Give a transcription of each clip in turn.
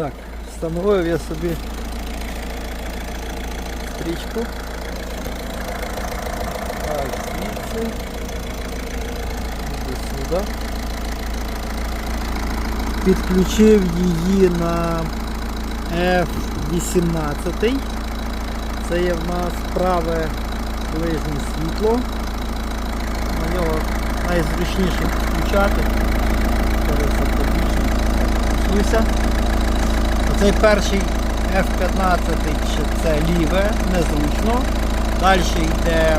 Так, встановив я собі стрічку. Так, звідси. Іду сюди. Підключив її на F18. Це є в нас праве ближнє світло. На нього найзручніше підключати. Зараз Оцей перший F15 ще це ліве, незручно. Далі йде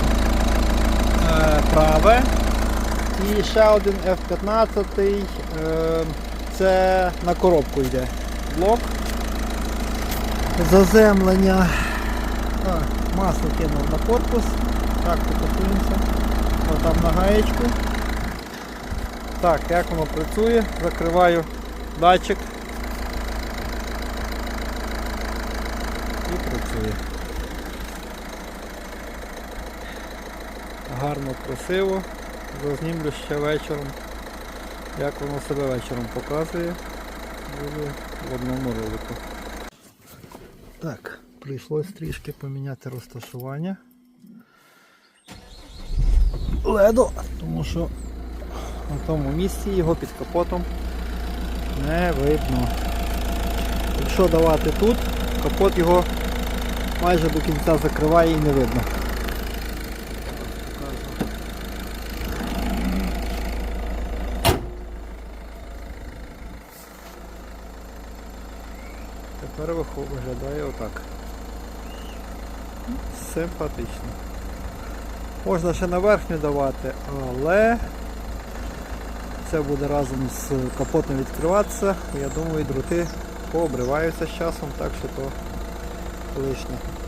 е, праве. І ще один F15 е, це на коробку йде блок. Заземлення. А, масло кинув на корпус. Так, покатуємося. Там на гаєчку. Так, як воно працює, закриваю датчик. І працює. Гарно, красиво. Зазнімлю ще вечором, як воно себе вечором показує. Буде в одному ролику. Так, прийшлось трішки поміняти розташування. Ледо, тому що на тому місці його під капотом не видно. Якщо давати тут, капот його майже до кінця закриває і не видно. Тепер виглядає отак. Симпатично. Можна ще на верхню давати, але це буде разом з капотом відкриватися. Я думаю, дроти пообриваються з часом, так що то лишнє.